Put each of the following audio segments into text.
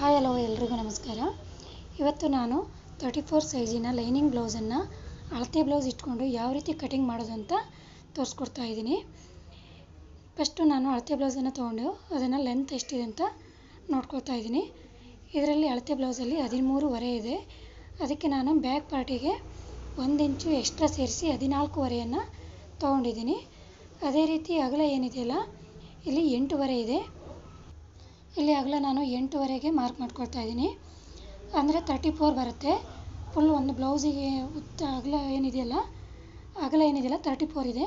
Hi, hello, ಎಲ್ರಿಗೂ ನಮಸ್ಕಾರ. ಇವತ್ತು ನಾನು ತರ್ಟಿ ಫೋರ್ ಸೈಜಿನ ಲೈನಿಂಗ್ ಬ್ಲೌಸನ್ನು, ಅಳತೆ ಬ್ಲೌಸ್ ಇಟ್ಕೊಂಡು ಯಾವ ರೀತಿ ಕಟಿಂಗ್ ಮಾಡೋದು ಅಂತ ತೋರಿಸ್ಕೊಡ್ತಾ ಇದ್ದೀನಿ. ಫಸ್ಟು ನಾನು ಅಳತೆ ಬ್ಲೌಸನ್ನು ತೊಗೊಂಡು ಅದನ್ನು ಲೆಂತ್ ಎಷ್ಟಿದೆ ಅಂತ ನೋಡ್ಕೊಳ್ತಾ ಇದ್ದೀನಿ. ಇದರಲ್ಲಿ ಅಳತೆ ಬ್ಲೌಸಲ್ಲಿ ಹದಿಮೂರುವರೆ ಇದೆ. ಅದಕ್ಕೆ ನಾನು ಬ್ಯಾಕ್ ಪಾರ್ಟಿಗೆ ಒಂದು ಇಂಚು ಎಕ್ಸ್ಟ್ರಾ ಸೇರಿಸಿ ಹದಿನಾಲ್ಕುವರೆಯನ್ನು ತೊಗೊಂಡಿದ್ದೀನಿ. ಅದೇ ರೀತಿ ಅಗಲ ಏನಿದೆಯಲ್ಲ, ಇಲ್ಲಿ ಎಂಟುವರೆ ಇದೆ. ಇಲ್ಲಿ ಅಗಲ ನಾನು ಎಂಟುವರೆಗೆ ಮಾರ್ಕ್ ಮಾಡ್ಕೊಳ್ತಾ ಇದ್ದೀನಿ. ಅಂದರೆ ತರ್ಟಿ ಫೋರ್ ಬರುತ್ತೆ. ಫುಲ್ ಒಂದು ಬ್ಲೌಸಿಗೆ ಉದ್ದ ಅಗಲ ಏನಿದೆಯಲ್ಲ? ಅಗಲ ಏನಿದೆಯಲ್ಲ? ತರ್ಟಿ ಫೋರ್ ಇದೆ.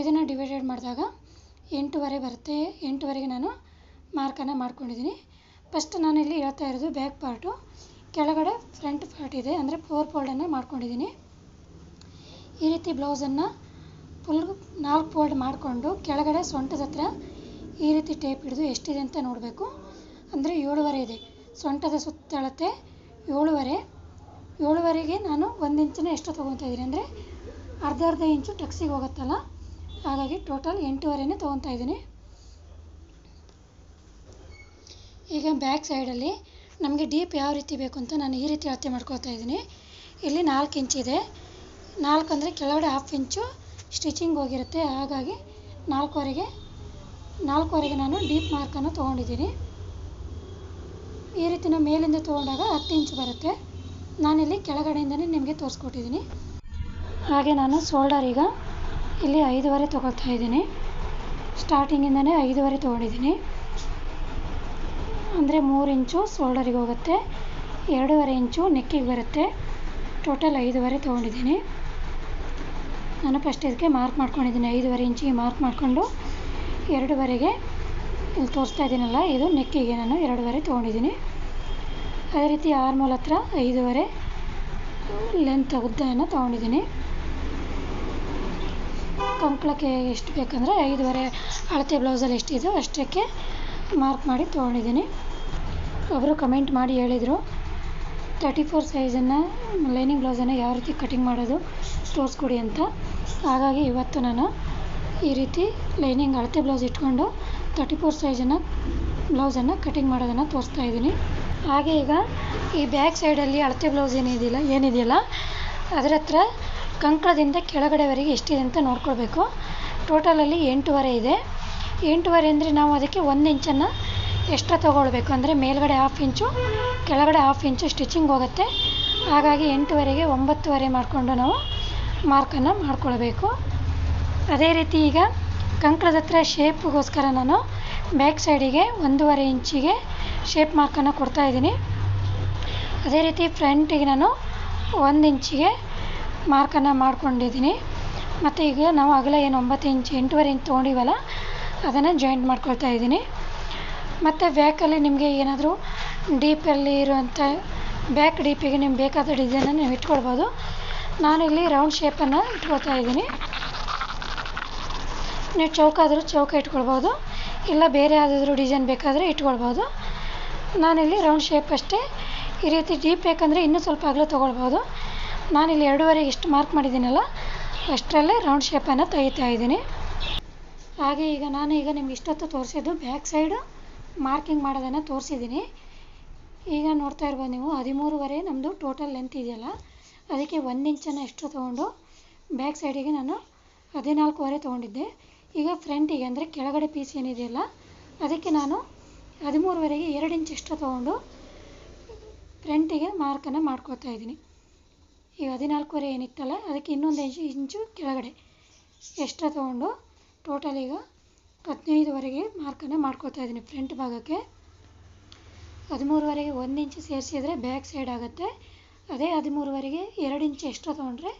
ಇದನ್ನು ಡಿವೈಡೆಡ್ ಮಾಡಿದಾಗ ಎಂಟೂವರೆ ಬರುತ್ತೆ. ಎಂಟುವರೆಗೆ ನಾನು ಮಾರ್ಕನ್ನು ಮಾಡ್ಕೊಂಡಿದ್ದೀನಿ. ಫಸ್ಟ್ ನಾನು ಇಲ್ಲಿ ಹೇಳ್ತಾ ಇರೋದು ಬ್ಯಾಕ್ ಪಾರ್ಟು ಕೆಳಗಡೆ ಫ್ರಂಟ್ ಪಾರ್ಟ್ ಇದೆ. ಅಂದರೆ ಫೋರ್ ಫೋಲ್ಡನ್ನು ಮಾಡ್ಕೊಂಡಿದ್ದೀನಿ. ಈ ರೀತಿ ಬ್ಲೌಸನ್ನು ಫುಲ್ ನಾಲ್ಕು ಫೋಲ್ಡ್ ಮಾಡಿಕೊಂಡು ಕೆಳಗಡೆ ಸೊಂಟದ ಹತ್ರ ಈ ರೀತಿ ಟೇಪ್ ಹಿಡಿದು ಎಷ್ಟಿದೆ ಅಂತ ನೋಡಬೇಕು. ಅಂದರೆ ಏಳುವರೆ ಇದೆ. ಸೊಂಟದ ಸುತ್ತಳತೆ ಏಳುವರೆ. ಏಳುವರೆಗೆ ನಾನು ಒಂದು ಇಂಚನ್ನ ಎಷ್ಟು ತೊಗೊತಾ ಇದ್ದೀನಿ. ಅಂದರೆ ಅರ್ಧ ಅರ್ಧ ಇಂಚು ಟಕ್ಸಿಗೆ ಹೋಗುತ್ತಲ್ಲ? ಹಾಗಾಗಿ ಟೋಟಲ್ ಎಂಟೂವರೆನೇ ತೊಗೊತಾ ಇದ್ದೀನಿ. ಈಗ ಬ್ಯಾಕ್ ಸೈಡಲ್ಲಿ ನಮಗೆ ಡೀಪ್ ಯಾವ ರೀತಿ ಬೇಕು ಅಂತ ನಾನು ಈ ರೀತಿ ಅಳತೆ ಮಾಡ್ಕೊತಾ ಇದ್ದೀನಿ. ಇಲ್ಲಿ ನಾಲ್ಕು ಇಂಚಿದೆ ನಾಲ್ಕು ಅಂದರೆ ಕೆಳಗಡೆ ಹಾಫ್ ಇಂಚು ಸ್ಟಿಚಿಂಗ್ ಹೋಗಿರುತ್ತೆ. ಹಾಗಾಗಿ ನಾಲ್ಕುವರೆಗೆ ನಾಲ್ಕುವರೆಗೆ ನಾನು ಡೀಪ್ ಮಾರ್ಕನ್ನು ತೊಗೊಂಡಿದ್ದೀನಿ. ಈ ರೀತಿ ನಾವು ಮೇಲಿಂದ ತೊಗೊಂಡಾಗ ಹತ್ತು ಇಂಚು ಬರುತ್ತೆ. ನಾನಿಲ್ಲಿ ಕೆಳಗಡೆಯಿಂದನೇ ನಿಮಗೆ ತೋರಿಸ್ಕೊಟ್ಟಿದ್ದೀನಿ. ಹಾಗೆ ನಾನು ಶೋಲ್ಡರ್ ಈಗ ಇಲ್ಲಿ ಐದುವರೆ ತೊಗೊಳ್ತಾ ಇದ್ದೀನಿ. ಸ್ಟಾರ್ಟಿಂಗಿಂದನೇ ಐದುವರೆ ತೊಗೊಂಡಿದ್ದೀನಿ. ಅಂದರೆ ಮೂರು ಇಂಚು ಶೋಲ್ಡರಿಗೆ ಹೋಗುತ್ತೆ. ಎರಡೂವರೆ ಇಂಚು ನೆಕ್ಕಿಗೆ ಬರುತ್ತೆ. ಟೋಟಲ್ ಐದುವರೆ ತೊಗೊಂಡಿದ್ದೀನಿ. ನಾನು ಫಸ್ಟ್ ಇದಕ್ಕೆ ಮಾರ್ಕ್ ಮಾಡ್ಕೊಂಡಿದ್ದೀನಿ. ಐದುವರೆ ಇಂಚಿಗೆ ಮಾರ್ಕ್ ಮಾಡಿಕೊಂಡು ಎರಡೂವರೆಗೆ ಇಲ್ಲಿ ತೋರಿಸ್ತಾ ಇದ್ದೀನಲ್ಲ, ಇದು ನೆಕ್ಕಿಗೆ ನಾನು ಎರಡುವರೆ ತೊಗೊಂಡಿದ್ದೀನಿ. ಅದೇ ರೀತಿ ಆರ್ಮೋಲ್ ಹತ್ರ ಐದೂವರೆ ಲೆಂತ್ ಉದ್ದವನ್ನು ತೊಗೊಂಡಿದ್ದೀನಿ. ಕಂಕ್ಳಕ್ಕೆ ಎಷ್ಟು ಬೇಕಂದರೆ ಐದುವರೆ, ಅಳತೆ ಬ್ಲೌಸಲ್ಲಿ ಎಷ್ಟಿದೆಯೋ ಅಷ್ಟಕ್ಕೆ ಮಾರ್ಕ್ ಮಾಡಿ ತೊಗೊಂಡಿದ್ದೀನಿ. ಒಬ್ಬರು ಕಮೆಂಟ್ ಮಾಡಿ ಹೇಳಿದರು ತರ್ಟಿ ಫೋರ್ ಸೈಜನ್ನು ಲೈನಿಂಗ್ ಬ್ಲೌಸನ್ನು ಯಾವ ರೀತಿ ಕಟಿಂಗ್ ಮಾಡೋದು, ತೋರಿಸ್ಕೊಡಿ ಅಂತ. ಹಾಗಾಗಿ ಇವತ್ತು ನಾನು ಈ ರೀತಿ ಲೈನಿಂಗ್ ಅಳತೆ ಬ್ಲೌಸ್ ಇಟ್ಕೊಂಡು ತರ್ಟಿ ಫೋರ್ ಸೈಜನ್ನು ಬ್ಲೌಸನ್ನು ಕಟಿಂಗ್ ಮಾಡೋದನ್ನು ತೋರಿಸ್ತಾ ಇದ್ದೀನಿ. ಹಾಗೆ ಈಗ ಈ ಬ್ಯಾಕ್ ಸೈಡಲ್ಲಿ ಅಳತೆ ಬ್ಲೌಸ್ ಏನಿದೆಯಲ್ಲ ಏನಿದೆಯಲ್ಲ, ಅದರ ಹತ್ರ ಕಂಕಳದಿಂದ ಕೆಳಗಡೆವರೆಗೆ ಎಷ್ಟಿದೆ ಅಂತ ನೋಡ್ಕೊಳ್ಬೇಕು. ಟೋಟಲಲ್ಲಿ ಎಂಟೂವರೆ ಇದೆ. ಎಂಟೂವರೆ ಅಂದರೆ ನಾವು ಅದಕ್ಕೆ ಒಂದು ಇಂಚನ್ನು ಎಕ್ಸ್ಟ್ರಾ ತೊಗೊಳ್ಬೇಕು. ಅಂದರೆ ಮೇಲ್ಗಡೆ ಹಾಫ್ ಇಂಚು, ಕೆಳಗಡೆ ಹಾಫ್ ಇಂಚು ಸ್ಟಿಚಿಂಗ್ ಹೋಗುತ್ತೆ. ಹಾಗಾಗಿ ಎಂಟುವರೆಗೆ ಒಂಬತ್ತುವರೆ ಮಾಡಿಕೊಂಡು ನಾವು ಮಾರ್ಕನ್ನು ಮಾಡ್ಕೊಳ್ಬೇಕು. ಅದೇ ರೀತಿ ಈಗ ಕಂಕಳದ ಹತ್ರ ಶೇಪ್ಗೋಸ್ಕರ ನಾನು ಬ್ಯಾಕ್ ಸೈಡಿಗೆ ಒಂದೂವರೆ ಇಂಚಿಗೆ ಶೇಪ್ ಮಾರ್ಕನ್ನು ಕೊಡ್ತಾಯಿದ್ದೀನಿ ಅದೇ ರೀತಿ ಫ್ರಂಟಿಗೆ ನಾನು ಒಂದು ಇಂಚಿಗೆ ಮಾರ್ಕನ್ನು ಮಾಡ್ಕೊಂಡಿದ್ದೀನಿ. ಮತ್ತು ಈಗ ನಾವು ಅಗಲ ಏನು ಒಂಬತ್ತು ಇಂಚ್, ಎಂಟೂವರೆ ಇಂಚ್ ತೊಗೊಂಡಿವಲ್ಲ, ಅದನ್ನು ಜಾಯಿಂಟ್ ಮಾಡ್ಕೊಳ್ತಾ ಇದ್ದೀನಿ. ಮತ್ತು ಬ್ಯಾಕಲ್ಲಿ ನಿಮಗೆ ಏನಾದರೂ ಡೀಪಲ್ಲಿ ಇರುವಂಥ ಬ್ಯಾಕ್ ಡೀಪಿಗೆ ನಿಮ್ಗೆ ಬೇಕಾದ ಡಿಸೈನನ್ನು ನೀವು ಇಟ್ಕೊಳ್ಬೋದು. ನಾನಿಲ್ಲಿ ರೌಂಡ್ ಶೇಪನ್ನು ಇಟ್ಕೊಳ್ತಾ ಇದ್ದೀನಿ. ನೀವು ಚೌಕಾದರೂ ಚೌಕ ಇಟ್ಕೊಳ್ಬೋದು. ಇಲ್ಲ ಬೇರೆ ಯಾವುದಾದ್ರೂ ಡಿಸೈನ್ ಬೇಕಾದರೆ ಇಟ್ಕೊಳ್ಬೋದು. ನಾನಿಲ್ಲಿ ರೌಂಡ್ ಶೇಪ್ ಅಷ್ಟೇ. ಈ ರೀತಿ ಡೀಪ್ ಬೇಕಂದರೆ ಇನ್ನೂ ಸ್ವಲ್ಪ ಅಗಲ ತೊಗೊಳ್ಬೋದು. ನಾನಿಲ್ಲಿ ಎರಡೂವರೆಗೆ ಎಷ್ಟು ಮಾರ್ಕ್ ಮಾಡಿದ್ದೀನಲ್ಲ, ಅಷ್ಟರಲ್ಲೇ ರೌಂಡ್ ಶೇಪನ್ನು ತೆಗಿತಾ ಇದ್ದೀನಿ. ಹಾಗೆ ಈಗ ನಾನು ಈಗ ನಿಮ್ಗೆ ಇಷ್ಟೊತ್ತು ತೋರಿಸಿದ್ದು ಬ್ಯಾಕ್ ಸೈಡು ಮಾರ್ಕಿಂಗ್ ಮಾಡೋದನ್ನು ತೋರಿಸಿದ್ದೀನಿ. ಈಗ ನೋಡ್ತಾ ಇರ್ಬೋದು ನೀವು, ಹದಿಮೂರುವರೆ ನಮ್ಮದು ಟೋಟಲ್ ಲೆಂತ್ ಇದೆಯಲ್ಲ, ಅದಕ್ಕೆ ಒಂದು ಇಂಚನ್ನು ಎಷ್ಟು ತೊಗೊಂಡು ಬ್ಯಾಕ್ ಸೈಡಿಗೆ ನಾನು ಹದಿನಾಲ್ಕುವರೆ ತೊಗೊಂಡಿದ್ದೆ. ಈಗ ಫ್ರಂಟಿಗೆ ಅಂದರೆ ಕೆಳಗಡೆ ಪೀಸ್ ಏನಿದೆಯಲ್ಲ ಅದಕ್ಕೆ ನಾನು ಹದಿಮೂರುವರೆಗೆ ಎರಡು ಇಂಚ್ ಎಕ್ಸ್ಟ್ರಾ ತೊಗೊಂಡು ಫ್ರಂಟಿಗೆ ಮಾರ್ಕನ್ನು ಮಾಡ್ಕೊತಾ ಇದ್ದೀನಿ. ಈಗ ಹದಿನಾಲ್ಕುವರೆ ಏನಿತ್ತಲ್ಲ, ಅದಕ್ಕೆ ಇನ್ನೊಂದು ಇಂಚು ಇಂಚು ಕೆಳಗಡೆ ಎಕ್ಸ್ಟ್ರಾ ತೊಗೊಂಡು ಟೋಟಲ್ ಈಗ ಹದಿನೈದುವರೆಗೆ ಮಾರ್ಕನ್ನು ಮಾಡ್ಕೊತಾ ಇದ್ದೀನಿ ಫ್ರಂಟ್ ಭಾಗಕ್ಕೆ. ಹದಿಮೂರುವರೆಗೆ ಒಂದು ಇಂಚು ಸೇರಿಸಿದರೆ ಬ್ಯಾಕ್ ಸೈಡ್ ಆಗುತ್ತೆ. ಅದೇ ಹದಿಮೂರುವರೆಗೆ ಎರಡು ಇಂಚು ಎಕ್ಸ್ಟ್ರಾ ತೊಗೊಂಡ್ರೆ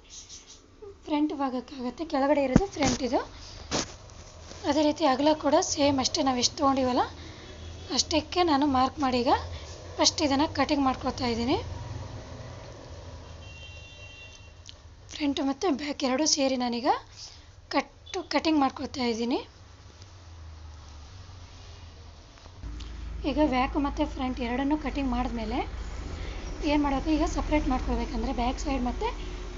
ಫ್ರಂಟ್ ಭಾಗಕ್ಕಾಗುತ್ತೆ. ಕೆಳಗಡೆ ಇರೋದು ಫ್ರಂಟ್ ಇದು. ಅದೇ ರೀತಿ ಅಗಲ ಕೂಡ ಸೇಮ್ ಅಷ್ಟೇ, ನಾವು ಎಷ್ಟು ತೊಗೊಂಡಿವಲ್ಲ ಅಷ್ಟಕ್ಕೆ ನಾನು ಮಾರ್ಕ್ ಮಾಡಿ ಈಗ ಫಸ್ಟ್ ಇದನ್ನು ಕಟಿಂಗ್ ಮಾಡ್ಕೊಳ್ತಾ ಇದ್ದೀನಿ. ಫ್ರಂಟ್ ಮತ್ತು ಬ್ಯಾಕ್ ಎರಡೂ ಸೇರಿ ನಾನೀಗ ಕಟ್ಟು ಕಟಿಂಗ್ ಮಾಡ್ಕೊಳ್ತಾ ಇದ್ದೀನಿ. ಈಗ ಬ್ಯಾಕ್ ಮತ್ತು ಫ್ರಂಟ್ ಎರಡನ್ನೂ ಕಟಿಂಗ್ ಮಾಡಿದ್ಮೇಲೆ ಏನು ಮಾಡಬೇಕು ಈಗ ಸಪ್ರೇಟ್ ಮಾಡ್ಕೊಳ್ಬೇಕಂದ್ರೆ ಬ್ಯಾಕ್ ಸೈಡ್ ಮತ್ತು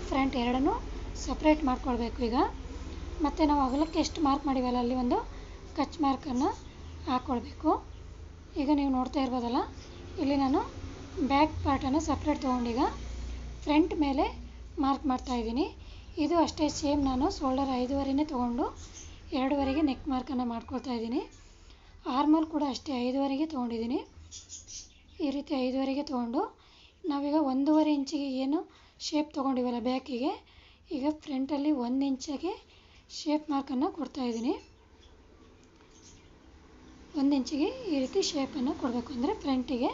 ಫ್ರಂಟ್ ಎರಡನ್ನೂ ಸಪ್ರೇಟ್ ಮಾಡ್ಕೊಳ್ಬೇಕು ಈಗ. ಮತ್ತು ನಾವು ಅಗಲಕ್ಕೆ ಎಷ್ಟು ಮಾರ್ಕ್ ಮಾಡಿವಲ್ಲ, ಅಲ್ಲಿ ಒಂದು ಕಚ್ ಮಾರ್ಕನ್ನು ಹಾಕ್ಕೊಳ್ಬೇಕು ಈಗ ನೀವು ನೋಡ್ತಾ ಇರ್ಬೋದಲ್ಲ, ಇಲ್ಲಿ ನಾನು ಬ್ಯಾಕ್ ಪಾರ್ಟನ್ನು ಸಪ್ರೇಟ್ ತೊಗೊಂಡೀಗ ಫ್ರಂಟ್ ಮೇಲೆ ಮಾರ್ಕ್ ಮಾಡ್ತಾ ಇದ್ದೀನಿ. ಇದು ಅಷ್ಟೇ ಸೇಮ್ ನಾನು ಶೋಲ್ಡರ್ ಐದುವರೆನೇ ತೊಗೊಂಡು ಎರಡುವರೆಗೆ ನೆಕ್ ಮಾರ್ಕನ್ನು ಮಾಡ್ಕೊಳ್ತಾ ಇದ್ದೀನಿ. ಆರ್ಮಲ್ ಕೂಡ ಅಷ್ಟೇ ಐದುವರೆಗೆ ತೊಗೊಂಡಿದ್ದೀನಿ. ಈ ರೀತಿ ಐದುವರೆಗೆ ತೊಗೊಂಡು ನಾವೀಗ ಒಂದೂವರೆ ಇಂಚಿಗೆ ಏನು ಶೇಪ್ ತೊಗೊಂಡಿವಲ್ಲ ಬ್ಯಾಕಿಗೆ ಈಗ ಫ್ರಂಟಲ್ಲಿ ಒಂದು ಇಂಚಿಗೆ ಶೇಪ್ ಮಾರ್ಕನ್ನು ಕೊಡ್ತಾಯಿದ್ದೀನಿ ಒಂದು ಇಂಚಿಗೆ ಈ ರೀತಿ ಶೇಪನ್ನು ಕೊಡಬೇಕು. ಅಂದರೆ ಫ್ರಂಟಿಗೆ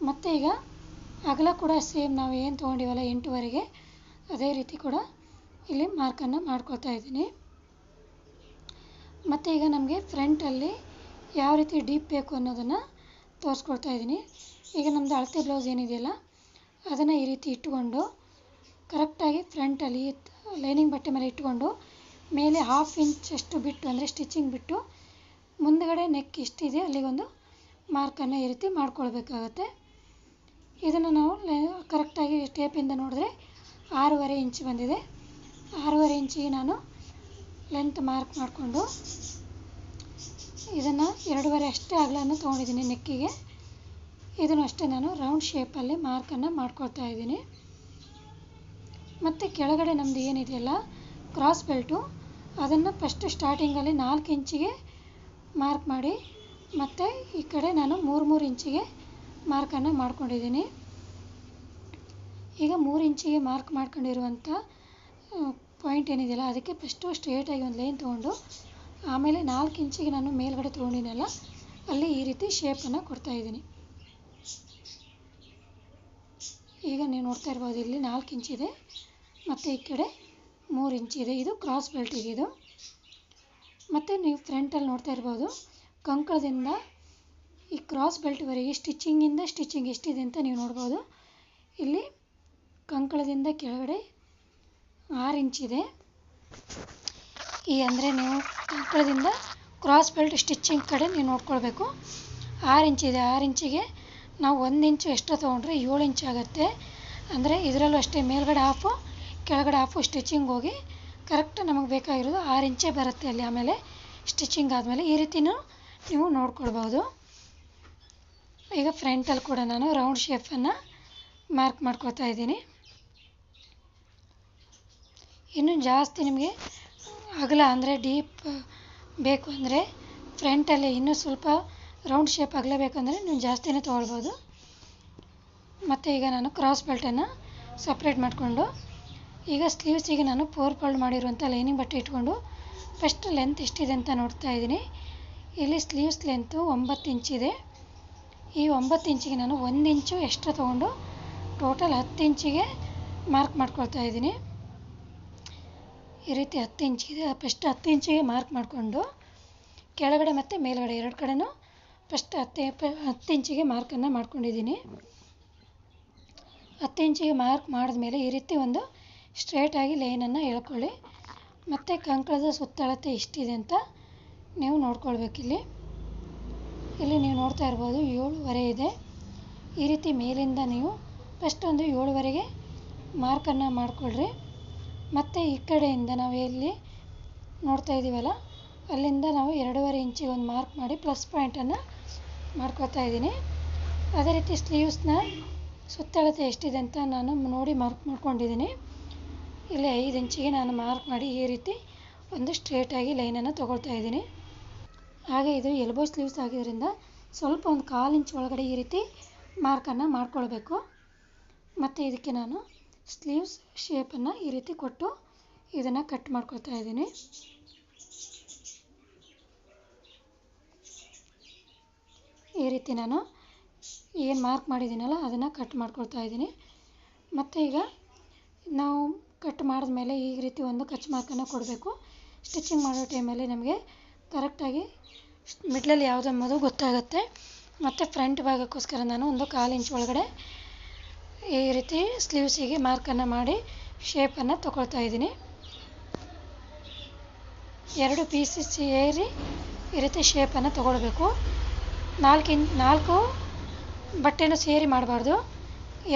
ಮತ್ತು ಈಗ ಅಗಲ ಕೂಡ ಸೇಮ್ ನಾವು ಏನು ತೊಗೊಂಡಿವಲ್ಲ ಎಂಟುವರೆಗೆ, ಅದೇ ರೀತಿ ಕೂಡ ಇಲ್ಲಿ ಮಾರ್ಕನ್ನು ಮಾಡ್ಕೊಳ್ತಾ ಇದ್ದೀನಿ. ಮತ್ತು ಈಗ ನಮಗೆ ಫ್ರಂಟಲ್ಲಿ ಯಾವ ರೀತಿ ಡೀಪ್ ಬೇಕು ಅನ್ನೋದನ್ನು ತೋರಿಸ್ಕೊಳ್ತಾ ಇದ್ದೀನಿ. ಈಗ ನಮ್ಮದು ಅಳತೆ ಬ್ಲೌಸ್ ಏನಿದೆಯಲ್ಲ, ಅದನ್ನು ಈ ರೀತಿ ಇಟ್ಟುಕೊಂಡು ಕರೆಕ್ಟಾಗಿ ಫ್ರಂಟಲ್ಲಿ ಲೈನಿಂಗ್ ಬಟ್ಟೆ ಮೇಲೆ ಇಟ್ಕೊಂಡು ಮೇಲೆ ಹಾಫ್ ಇಂಚಷ್ಟು ಬಿಟ್ಟು, ಅಂದರೆ ಸ್ಟಿಚಿಂಗ್ ಬಿಟ್ಟು ಮುಂದುಗಡೆ ನೆಕ್ ಎಷ್ಟಿದೆ ಅಲ್ಲಿಗೊಂದು ಮಾರ್ಕನ್ನು ಈ ರೀತಿ ಮಾಡ್ಕೊಳ್ಬೇಕಾಗತ್ತೆ. ಇದನ್ನು ನಾವು ಕರೆಕ್ಟಾಗಿ ಟೇಪಿಂದ ನೋಡಿದ್ರೆ ಆರೂವರೆ ಇಂಚ್ ಬಂದಿದೆ. ಆರೂವರೆ ಇಂಚಿಗೆ ನಾನು ಲೆಂತ್ ಮಾರ್ಕ್ ಮಾಡಿಕೊಂಡು ಇದನ್ನು ಎರಡೂವರೆ ಅಷ್ಟೇ ಅಗಲನ್ನು ತೊಗೊಂಡಿದ್ದೀನಿ ನೆಕ್ಕಿಗೆ ಇದನ್ನು ಅಷ್ಟೇ ನಾನು ರೌಂಡ್ ಶೇಪಲ್ಲಿ ಮಾರ್ಕನ್ನು ಮಾಡ್ಕೊಳ್ತಾ ಇದ್ದೀನಿ. ಮತ್ತು ಕೆಳಗಡೆ ನಮ್ಮದು ಏನಿದೆಯಲ್ಲ ಕ್ರಾಸ್ ಬೆಲ್ಟು ಅದನ್ನು ಫಸ್ಟು ಸ್ಟಾರ್ಟಿಂಗಲ್ಲಿ ನಾಲ್ಕು ಇಂಚಿಗೆ ಮಾರ್ಕ್ ಮಾಡಿ, ಮತ್ತು ಈ ಕಡೆ ನಾನು ಮೂರು ಮೂರು ಇಂಚಿಗೆ ಮಾರ್ಕನ್ನು ಮಾಡ್ಕೊಂಡಿದ್ದೀನಿ. ಈಗ ಮೂರು ಇಂಚಿಗೆ ಮಾರ್ಕ್ ಮಾಡ್ಕೊಂಡಿರುವಂಥ ಪಾಯಿಂಟ್ ಏನಿದೆಯಲ್ಲ, ಅದಕ್ಕೆ ಫಸ್ಟು ಸ್ಟ್ರೇಟಾಗಿ ಒಂದು ಲೈನ್ ತೊಗೊಂಡು, ಆಮೇಲೆ ನಾಲ್ಕು ಇಂಚಿಗೆ ನಾನು ಮೇಲ್ಗಡೆ ತೊಗೊಂಡಿನಲ್ಲ, ಅಲ್ಲಿ ಈ ರೀತಿ ಶೇಪನ್ನು ಕೊಡ್ತಾಯಿದ್ದೀನಿ ಈಗ ನೀವು ನೋಡ್ತಾ ಇರ್ಬೋದು, ಇಲ್ಲಿ ನಾಲ್ಕು ಇಂಚಿದೆ ಮತ್ತು ಈ ಕಡೆ ಮೂರು ಇಂಚಿದೆ ಇದು. ಕ್ರಾಸ್ ಬೆಲ್ಟಿಗೆ ಇದು. ಮತ್ತು ನೀವು ಫ್ರಂಟಲ್ಲಿ ನೋಡ್ತಾ ಇರ್ಬೋದು, ಕಂಕಳದಿಂದ ಈ ಕ್ರಾಸ್ ಬೆಲ್ಟ್ವರೆಗೆ ಸ್ಟಿಚ್ಚಿಂಗಿಂದ ಸ್ಟಿಚಿಂಗ್ ಎಷ್ಟಿದೆ ಅಂತ ನೀವು ನೋಡ್ಬೋದು. ಇಲ್ಲಿ ಕಂಕಳದಿಂದ ಕೆಳಗಡೆ ಆರು ಇಂಚಿದೆ ಈ ಅಂದರೆ ನೀವು ಕಂಕಳದಿಂದ ಕ್ರಾಸ್ ಬೆಲ್ಟ್ ಸ್ಟಿಚಿಂಗ್ ಕಡೆ ನೀವು ನೋಡ್ಕೊಳ್ಬೇಕು. ಆರು ಇಂಚಿದೆ ಆರು ಇಂಚಿಗೆ ನಾವು ಒಂದು ಇಂಚು ಎಕ್ಸ್ಟ್ರಾ ತೊಗೊಂಡ್ರೆ ಏಳು ಇಂಚು ಆಗುತ್ತೆ. ಅಂದರೆ ಇದರಲ್ಲೂ ಅಷ್ಟೇ, ಮೇಲ್ಗಡೆ ಹಾಫು ಕೆಳಗಡೆ ಹಾಫು ಸ್ಟಿಚಿಂಗ್ ಹೋಗಿ ಕರೆಕ್ಟ್ ನಮಗೆ ಬೇಕಾಗಿರೋದು ಆರು ಇಂಚೇ ಬರುತ್ತೆ ಅಲ್ಲಿ ಆಮೇಲೆ ಸ್ಟಿಚಿಂಗ್ ಆದಮೇಲೆ. ಈ ರೀತಿಯೂ ನೀವು ನೋಡ್ಕೊಳ್ಬೋದು. ಈಗ ಫ್ರಂಟಲ್ಲಿ ಕೂಡ ನಾನು ರೌಂಡ್ ಶೇಪನ್ನು ಮಾರ್ಕ್ ಮಾಡ್ಕೊತಾ ಇದ್ದೀನಿ. ಇನ್ನು ಜಾಸ್ತಿ ನಿಮಗೆ ಅಗಲ ಅಂದರೆ ಡೀಪ್ ಬೇಕು ಅಂದರೆ ಫ್ರಂಟಲ್ಲಿ ಇನ್ನೂ ಸ್ವಲ್ಪ ರೌಂಡ್ ಶೇಪ್ ಆಗಲೇಬೇಕಂದ್ರೆ ಬೇಕಂದರೆ ನೀವು ಜಾಸ್ತಿನೇ ತೊಗೊಳ್ಬೋದು. ಮತ್ತು ಈಗ ನಾನು ಕ್ರಾಸ್ ಬೆಲ್ಟನ್ನು ಸಪ್ರೇಟ್ ಮಾಡಿಕೊಂಡು, ಈಗ ಸ್ಲೀವ್ಸಿಗೆ ನಾನು ಫೋರ್ ಫೋಲ್ಡ್ ಮಾಡಿರುವಂಥ ಲೈನಿಂಗ್ ಬಟ್ಟೆ ಇಟ್ಕೊಂಡು ಫಸ್ಟ್ ಲೆಂತ್ ಎಷ್ಟಿದೆ ಅಂತ ನೋಡ್ತಾ ಇದ್ದೀನಿ. ಇಲ್ಲಿ ಸ್ಲೀವ್ಸ್ ಲೆಂತು ಒಂಬತ್ತು ಇಂಚಿದೆ ಈ ಒಂಬತ್ತು ಇಂಚಿಗೆ ನಾನು ಒಂದು ಇಂಚು ಎಕ್ಸ್ಟ್ರಾ ತೊಗೊಂಡು ಟೋಟಲ್ ಹತ್ತು ಇಂಚಿಗೆ ಮಾರ್ಕ್ ಮಾಡ್ಕೊಳ್ತಾ ಇದ್ದೀನಿ. ಈ ರೀತಿ ಹತ್ತು ಇಂಚಿಗೆ ಫಸ್ಟ್ ಹತ್ತು ಇಂಚಿಗೆ ಮಾರ್ಕ್ ಮಾಡಿಕೊಂಡು, ಕೆಳಗಡೆ ಮತ್ತು ಮೇಲುಗಡೆ ಎರಡು ಕಡೆನೂ ಫಸ್ಟ್ ಹತ್ತು ಹತ್ತು ಇಂಚಿಗೆ ಮಾರ್ಕನ್ನು ಮಾಡ್ಕೊಂಡಿದ್ದೀನಿ. ಹತ್ತು ಇಂಚಿಗೆ ಮಾರ್ಕ್ ಮಾಡಿದ್ಮೇಲೆ ಈ ರೀತಿ ಒಂದು ಸ್ಟ್ರೇಟಾಗಿ ಲೈನನ್ನು ಎಳ್ಕೊಳ್ಳಿ ಮತ್ತು ಕಂಕಳದ ಸುತ್ತಳತೆ ಎಷ್ಟಿದೆ ಅಂತ ನೀವು ನೋಡ್ಕೊಳ್ಬೇಕಿಲ್ಲಿ ಇಲ್ಲಿ. ನೀವು ನೋಡ್ತಾ ಇರ್ಬೋದು ಏಳುವರೆ ಇದೆ. ಈ ರೀತಿ ಮೇಲಿಂದ ನೀವು ಫಸ್ಟ್ ಒಂದು ಏಳುವರೆಗೆ ಮಾರ್ಕನ್ನು ಮಾಡಿಕೊಳ್ರಿ. ಮತ್ತು ಈ ಕಡೆಯಿಂದ ನಾವು ಇಲ್ಲಿ ನೋಡ್ತಾ ಇದ್ದೀವಲ್ಲ ಅಲ್ಲಿಂದ ನಾವು ಎರಡೂವರೆ ಇಂಚಿಗೆ ಒಂದು ಮಾರ್ಕ್ ಮಾಡಿ ಪ್ಲಸ್ ಪಾಯಿಂಟನ್ನು ಮಾಡ್ಕೋತಾ ಇದ್ದೀನಿ. ಅದೇ ರೀತಿ ಸ್ಲೀವ್ಸ್ನ ಸುತ್ತಳತೆ ಎಷ್ಟಿದೆ ಅಂತ ನಾನು ನೋಡಿ ಮಾರ್ಕ್ ಮಾಡ್ಕೊಂಡಿದ್ದೀನಿ. ಇಲ್ಲಿ ಐದು ಇಂಚಿಗೆ ನಾನು ಮಾರ್ಕ್ ಮಾಡಿ ಈ ರೀತಿ ಒಂದು ಸ್ಟ್ರೇಟಾಗಿ ಲೈನನ್ನು ತೊಗೊಳ್ತಾ ಇದ್ದೀನಿ. ಹಾಗೆ ಇದು ಎಲ್ಬೋ ಸ್ಲೀವ್ಸ್ ಆಗಿದ್ದರಿಂದ ಸ್ವಲ್ಪ ಒಂದು ಕಾಲು ಇಂಚ್ ಒಳಗಡೆ ಈ ರೀತಿ ಮಾರ್ಕನ್ನು ಮಾಡ್ಕೊಳ್ಬೇಕು. ಮತ್ತು ಇದಕ್ಕೆ ನಾನು ಸ್ಲೀವ್ಸ್ ಶೇಪನ್ನು ಈ ರೀತಿ ಕೊಟ್ಟು ಇದನ್ನು ಕಟ್ ಮಾಡ್ಕೊಳ್ತಾ ಇದ್ದೀನಿ. ಈ ರೀತಿ ನಾನು ಏನು ಮಾರ್ಕ್ ಮಾಡಿದ್ದೀನಲ್ಲ, ಅದನ್ನು ಕಟ್ ಮಾಡ್ಕೊಳ್ತಾ ಇದ್ದೀನಿ. ಮತ್ತು ಈಗ ನಾವು ಕಟ್ ಮಾಡಿದ್ಮೇಲೆ ಈ ರೀತಿ ಒಂದು ಕಚ್ ಮಾರ್ಕನ್ನು ಕೊಡಬೇಕು. ಸ್ಟಿಚಿಂಗ್ ಮಾಡೋ ಟೈಮಲ್ಲಿ ನಮಗೆ ಕರೆಕ್ಟಾಗಿ ಮಿಡ್ಲಲ್ಲಿ ಯಾವುದು ಗೊತ್ತಾಗುತ್ತೆ. ಮತ್ತು ಫ್ರಂಟ್ ಭಾಗಕ್ಕೋಸ್ಕರ ನಾನು ಒಂದು ಕಾಲು ಇಂಚ್ ಒಳಗಡೆ ಈ ರೀತಿ ಸ್ಲೀವ್ಸಿಗೆ ಮಾರ್ಕನ್ನು ಮಾಡಿ ಶೇಪನ್ನು ತೊಗೊಳ್ತಾ ಇದ್ದೀನಿ. ಎರಡು ಪೀಸಸ್ ಏರಿ ಈ ರೀತಿ ಶೇಪನ್ನು ತಗೊಳ್ಬೇಕು. ನಾಲ್ಕು ಇನ್ ನಾಲ್ಕು ಬಟ್ಟೆನೂ ಸೇರಿ ಮಾಡಬಾರ್ದು.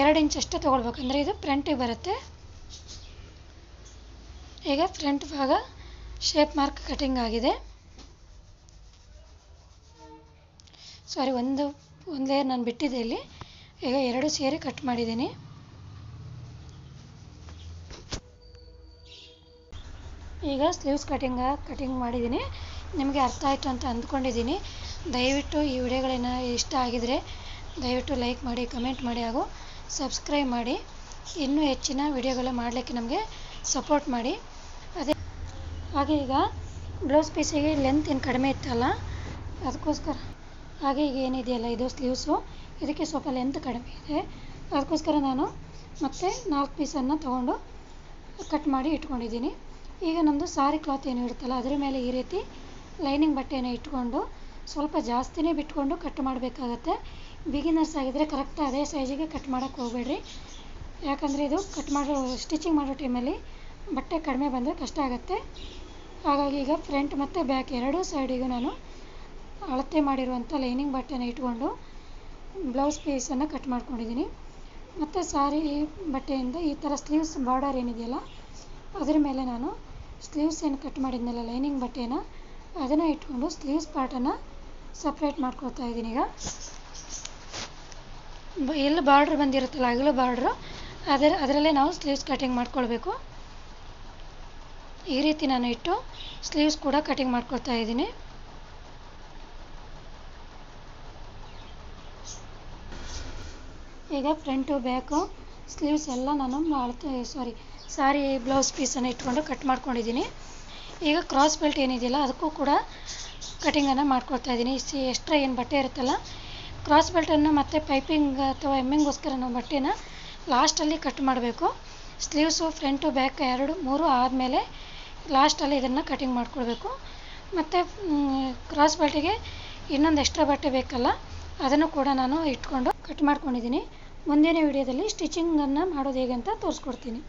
ಎರಡು ಇಂಚ್ ಅಷ್ಟೇ ತೊಗೊಳ್ಬೇಕು. ಅಂದರೆ ಇದು ಫ್ರಂಟಿಗೆ ಬರುತ್ತೆ. ಈಗ ಫ್ರಂಟ್ ಭಾಗ ಶೇಪ್ ಮಾರ್ಕ್ ಕಟಿಂಗ್ ಆಗಿದೆ. ಸಾರಿ ಒಂದು ಒಂದು ಲೇಯರ್ ನಾನು ಬಿಟ್ಟಿದ್ದೆ ಇಲ್ಲಿ. ಈಗ ಎರಡು ಸೇರಿ ಕಟ್ ಮಾಡಿದ್ದೀನಿ. ಈಗ ಸ್ಲೀವ್ಸ್ ಕಟಿಂಗ ಕಟಿಂಗ್ ಮಾಡಿದ್ದೀನಿ. ನಿಮಗೆ ಅರ್ಥ ಆಯಿತು ಅಂತ ಅಂದ್ಕೊಂಡಿದ್ದೀನಿ. ದಯವಿಟ್ಟು ಈ ವಿಡಿಯೋಗಳೇನು ಇಷ್ಟ ಆಗಿದರೆ ದಯವಿಟ್ಟು ಲೈಕ್ ಮಾಡಿ, ಕಮೆಂಟ್ ಮಾಡಿ ಹಾಗೂ ಸಬ್ಸ್ಕ್ರೈಬ್ ಮಾಡಿ. ಇನ್ನೂ ಹೆಚ್ಚಿನ ವಿಡಿಯೋಗಳು ಮಾಡಲಿಕ್ಕೆ ನಮಗೆ ಸಪೋರ್ಟ್ ಮಾಡಿ. ಅದೇ ಹಾಗೆ ಈಗ ಬ್ಲೌಸ್ ಪೀಸಿಗೆ ಲೆಂತ್ ಏನು ಕಡಿಮೆ ಇತ್ತಲ್ಲ, ಅದಕ್ಕೋಸ್ಕರ ಹಾಗೆ ಈಗ ಏನಿದೆಯಲ್ಲ, ಇದು ಸ್ಲೀವ್ಸು ಇದಕ್ಕೆ ಸ್ವಲ್ಪ ಲೆಂತ್ ಕಡಿಮೆ ಇದೆ. ಅದಕ್ಕೋಸ್ಕರ ನಾನು ಮತ್ತೆ ನಾಲ್ಕು ಪೀಸನ್ನು ತೊಗೊಂಡು ಕಟ್ ಮಾಡಿ ಇಟ್ಕೊಂಡಿದ್ದೀನಿ. ಈಗ ನಮ್ಮದು ಸಾರಿ ಕ್ಲಾತ್ ಏನು ಇರುತ್ತಲ್ಲ, ಅದರ ಮೇಲೆ ಈ ರೀತಿ ಲೈನಿಂಗ್ ಬಟ್ಟೆನ ಇಟ್ಕೊಂಡು ಸ್ವಲ್ಪ ಜಾಸ್ತಿನೇ ಬಿಟ್ಕೊಂಡು ಕಟ್ ಮಾಡಬೇಕಾಗತ್ತೆ. ಬಿಗಿನರ್ಸ್ ಆಗಿದ್ದರೆ ಕರೆಕ್ಟ್ ಅದೇ ಸೈಜಿಗೆ ಕಟ್ ಮಾಡೋಕ್ಕೆ ಹೋಗಬೇಡ್ರಿ. ಯಾಕಂದರೆ ಇದು ಕಟ್ ಮಾಡೋ ಸ್ಟಿಚಿಂಗ್ ಮಾಡೋ ಟೈಮಲ್ಲಿ ಬಟ್ಟೆ ಕಡಿಮೆ ಬಂದರೆ ಕಷ್ಟ ಆಗುತ್ತೆ. ಹಾಗಾಗಿ ಈಗ ಫ್ರಂಟ್ ಮತ್ತು ಬ್ಯಾಕ್ ಎರಡೂ ಸೈಡಿಗೂ ನಾನು ಅಳತೆ ಮಾಡಿರುವಂಥ ಲೈನಿಂಗ್ ಬಟ್ಟೆನ ಇಟ್ಕೊಂಡು ಬ್ಲೌಸ್ ಪೀಸನ್ನು ಕಟ್ ಮಾಡ್ಕೊಂಡಿದ್ದೀನಿ ಮತ್ತು ಸಾರಿ ಬಟ್ಟೆಯಿಂದ ಈ ಥರ ಸ್ಲೀವ್ಸ್ ಬಾರ್ಡರ್ ಏನಿದೆಯಲ್ಲ, ಅದರ ಮೇಲೆ ನಾನು ಸ್ಲೀವ್ಸ್ ಏನು ಕಟ್ ಮಾಡಿದ್ನಲ್ಲ ಲೈನಿಂಗ್ ಬಟ್ಟೆನ ಅದನ್ನು ಇಟ್ಕೊಂಡು ಸ್ಲೀವ್ಸ್ ಪಾರ್ಟನ್ನು ಸಪ್ರೇಟ್ ಮಾಡ್ಕೊಳ್ತಾ ಇದ್ದೀನಿ ಈಗ. ಎಲ್ಲಿ ಬಾರ್ಡ್ರ್ ಬಂದಿರುತ್ತಲ್ಲ, ಅಗಲ ಬಾರ್ಡ್ರು ಅದರ, ಅದರಲ್ಲೇ ನಾವು ಸ್ಲೀವ್ಸ್ ಕಟಿಂಗ್ ಮಾಡ್ಕೊಳ್ಬೇಕು. ಈ ರೀತಿ ನಾನು ಇಟ್ಟು ಸ್ಲೀವ್ಸ್ ಕೂಡ ಕಟಿಂಗ್ ಮಾಡ್ಕೊಳ್ತಾ ಇದ್ದೀನಿ. ಈಗ ಫ್ರಂಟು ಬ್ಯಾಕು ಸ್ಲೀವ್ಸ್ ಎಲ್ಲ ನಾನು ಮಾಡ್ತಾ ಸಾರಿ ಸಾರಿ ಬ್ಲೌಸ್ ಪೀಸನ್ನು ಇಟ್ಕೊಂಡು ಕಟ್ ಮಾಡ್ಕೊಂಡಿದ್ದೀನಿ. ಈಗ ಕ್ರಾಸ್ ಬೆಲ್ಟ್ ಏನಿದೆಯಲ್ಲ, ಅದಕ್ಕೂ ಕೂಡ ಕಟಿಂಗನ್ನು ಮಾಡ್ಕೊಳ್ತಾ ಇದ್ದೀನಿ ಸಿ ಎಕ್ಸ್ಟ್ರಾ ಏನು ಬಟ್ಟೆ ಇರುತ್ತಲ್ಲ ಕ್ರಾಸ್ ಬೆಲ್ಟನ್ನು ಮತ್ತು ಪೈಪಿಂಗ್ ಅಥವಾ ಎಮ್ಮಿಂಗೋಸ್ಕರ ನಾವು ಬಟ್ಟೆನ ಲಾಸ್ಟಲ್ಲಿ ಕಟ್ ಮಾಡಬೇಕು. ಸ್ಲೀವ್ಸು ಫ್ರಂಟು ಬ್ಯಾಕ್ ಎರಡು, ಮೂರು ಆದಮೇಲೆ ಲಾಸ್ಟಲ್ಲಿ ಇದನ್ನು ಕಟಿಂಗ್ ಮಾಡ್ಕೊಳ್ಬೇಕು ಮತ್ತು ಕ್ರಾಸ್ ಬೆಲ್ಟಿಗೆ ಇನ್ನೊಂದು ಎಕ್ಸ್ಟ್ರಾ ಬಟ್ಟೆ ಬೇಕಲ್ಲ, ಅದನ್ನು ಕೂಡ ನಾನು ಇಟ್ಕೊಂಡು ಕಟ್ ಮಾಡ್ಕೊಂಡಿದ್ದೀನಿ ಮುಂದಿನ ವಿಡಿಯೋದಲ್ಲಿ ಸ್ಟಿಚಿಂಗನ್ನು ಮಾಡೋದು ಹೇಗೆ ಅಂತ ತೋರಿಸ್ಕೊಡ್ತೀನಿ.